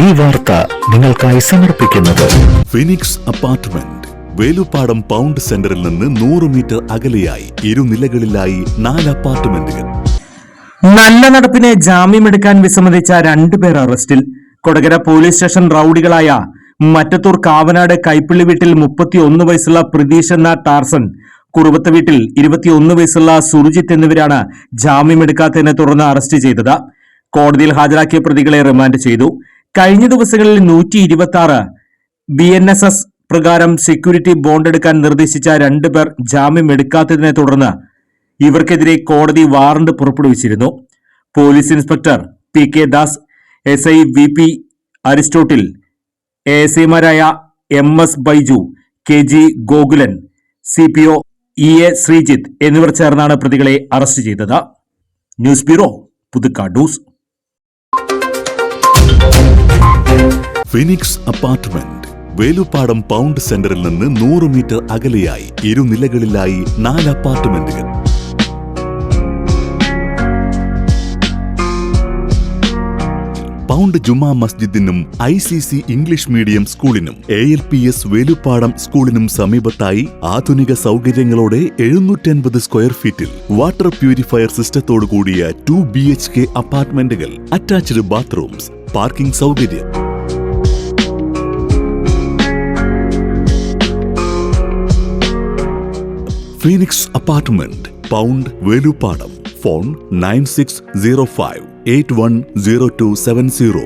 ഈ വാർത്ത നിങ്ങൾക്കായി സമർപ്പിക്കുന്നത്. ഫിനിക്സ് അപ്പാർട്ട്മെന്റ് വേലുപ്പാടം പൗണ്ട് സെന്ററിൽ നിന്ന് നൂറ് മീറ്റർ അകലെയായി ഇരുനിലകളിലായി നാല് അപ്പാർട്ട്മെന്റുകൾ നല്ല നടപ്പിനെ ജാമ്യമെടുക്കാൻ വിസമ്മതിച്ച രണ്ടുപേർ അറസ്റ്റിൽ. കൊടകര പോലീസ് സ്റ്റേഷൻ റൌഡികളായ മറ്റത്തൂർ കാവനാട് കൈപ്പിള്ളി വീട്ടിൽ മുപ്പത്തിയൊന്ന് വയസ്സുള്ള പ്രതീഷ് എന്ന ടാർസൺ കുറുവത്ത് വീട്ടിൽ ഇരുപത്തിയൊന്ന് വയസ്സുള്ള സുർജിത്ത് എന്നിവരാണ് ജാമ്യമെടുക്കാത്തതിനെ തുടർന്ന് അറസ്റ്റ് ചെയ്തത്. കോടതിയിൽ ഹാജരാക്കിയ പ്രതികളെ റിമാൻഡ് ചെയ്തു. കഴിഞ്ഞ ദിവസങ്ങളിൽ നൂറ്റി ഇരുപത്തി ആറ് ബി എൻ എസ് എസ് പ്രകാരം സെക്യൂരിറ്റി ബോണ്ട് എടുക്കാൻ നിർദ്ദേശിച്ച രണ്ടുപേർ ജാമ്യം എടുക്കാത്തതിനെ തുടർന്ന് ഇവർക്കെതിരെ കോടതി വാറണ്ട് പുറപ്പെടുവിച്ചിരുന്നു. Police inspector P K Das S I V P Aristotle A S ഐമാരായ M S Baiju K G Gokulan C P O E A Sreejith എന്നിവർ ചേർന്നാണ് പ്രതികളെ അറസ്റ്റ് ചെയ്തത്. ന്യൂസ് ബ്യൂറോ പുതുക്കാടൂസ് ഫിനിക്സ് അപ്പാർട്ട്മെന്റ് വേലുപ്പാടം പൗണ്ട് സെന്ററിൽ നിന്ന് നൂറ് മീറ്റർ അകലെയായി ഇരുനിലകളിലായി നാല് അപ്പാർട്ട്മെന്റുകൾ pound Juma മസ്ജിദിനും I C C English medium സ്കൂളിനും A L P S Velupadam സ്കൂളിനും സമീപത്തായി ആധുനിക സൗകര്യങ്ങളോടെ എഴുന്നൂറ്റൻപത് സ്ക്വയർ ഫീറ്റിൽ വാട്ടർ പ്യൂരിഫയർ സിസ്റ്റത്തോടു കൂടിയ ടു ബി എച്ച് കെ അപ്പാർട്ട്മെന്റുകൾ അറ്റാച്ച്ഡ് ബാത്റൂംസ് പാർക്കിംഗ് സൗകര്യം. Phoenix apartment pound Velupadam phone nine six zero five eight one zero two seven zero